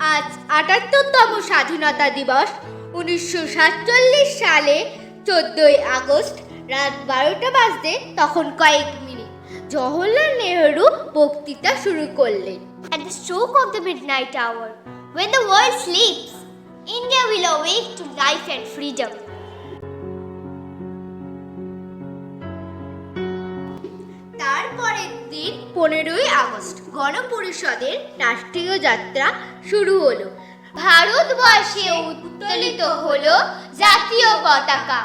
আজ আটাত্তরতম স্বাধীনতা দিবস, উনিশশো সাতচল্লিশ সালে চোদ্দই আগস্ট রাত বারোটা বাজতে তখন কয়েক মিনিট। জওহরলাল নেহরু বক্তৃতা শুরু করলেন। And the stroke of the midnight when the world sleeps India will awake to life and freedom পনেরোই আগস্ট গণপরিষদের রাষ্ট্রীয় যাত্রা শুরু হলো। ভারতবর্ষে উত্তোলিত হলো জাতীয় পতাকা।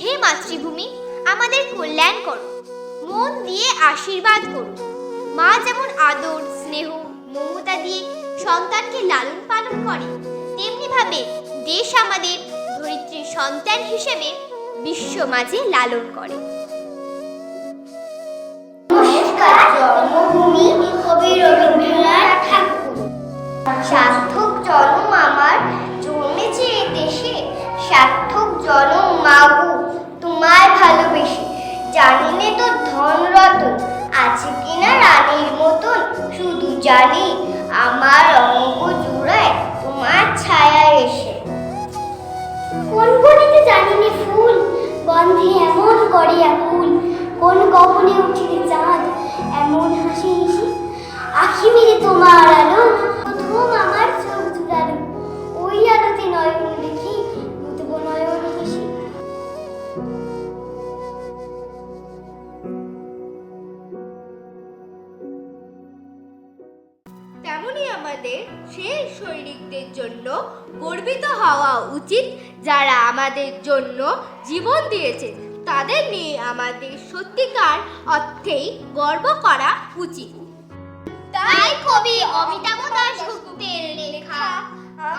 হে মাতৃভূমি, আমাদের কল্যাণ করো। মন দিয়ে আশীর্বাদ করুন। মা যেমন আদর, স্নেহ, মমতা দিয়ে সন্তানকে লালন পালন করে তেমনি ভাবে দেশ আমাদের ধরিত্রীর সন্তান হিসেবে বিশ্ব মাঝে লালন করে আছে কিনা রানীর মতন? শুধু জানি আমার অঙ্ক জুড়ায় তোমার ছায়া এসে। কোন কোনিতে জানিনি ফুল? গন্ধে এমন করে আকুল কোন গগনে উঠিনি চাঁদ? এমন হাসি হাসি? আখি মেরে তোমার তেমনি আমাদের সেই সৈনিকদের জন্য গর্বিত হওয়া উচিত, যারা আমাদের জন্য জীবন দিয়েছে। তাদের নিয়ে আমাদের সত্যিকার অর্থেই গর্ব করা উচিত। তাই কবি অমিতাভ দাস গুপ্তের লেখা,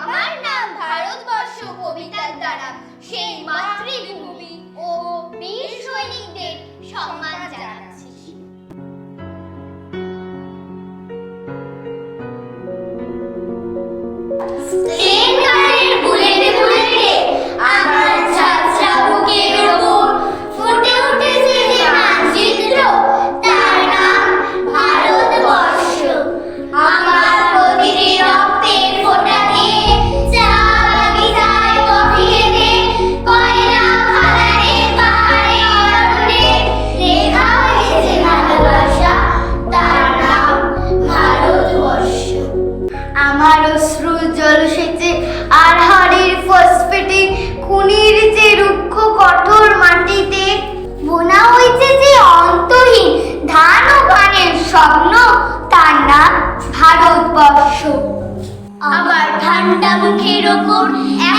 আমার নাম ভারতবর্ষ কবিতার দ্বারা, সেই মাতৃভূমি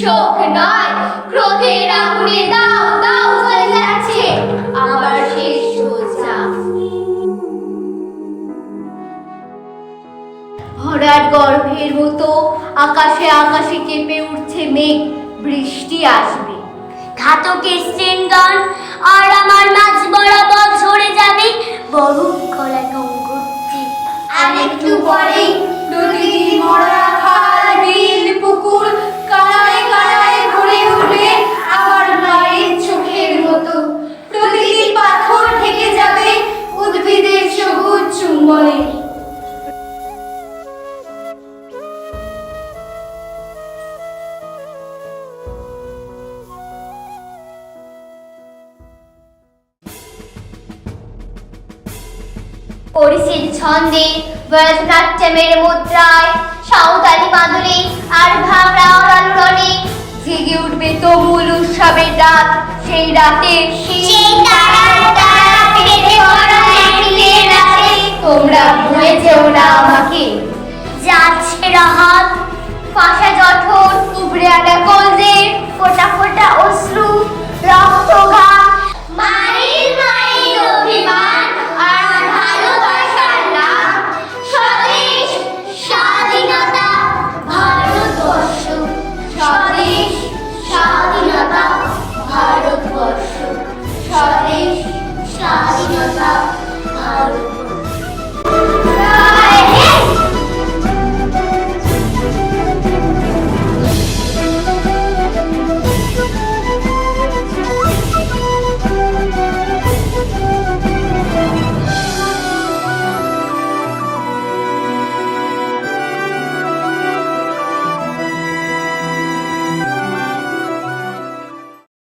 শোক নয়, ক্রোধের আগুনে দাও দাও হয়ে যাচ্ছে। আবার শেষ সোজা। ভরার গর্ভের মতো আকাশে আকাশে কেঁপে উঠছে মেঘ, বৃষ্টি আসবে। ঘাতকের স্ট্রেনগান আর আমার মাঝ বরাবর পরিশীল ছন্দে ভরতনাট্যমের মুদ্রায়, সাঁওতালি মাদুরে আর ভাবরা অরালুরনে জেগে উঠবে তমুল উৎসবের রাত, সেই রাতে সেই তারার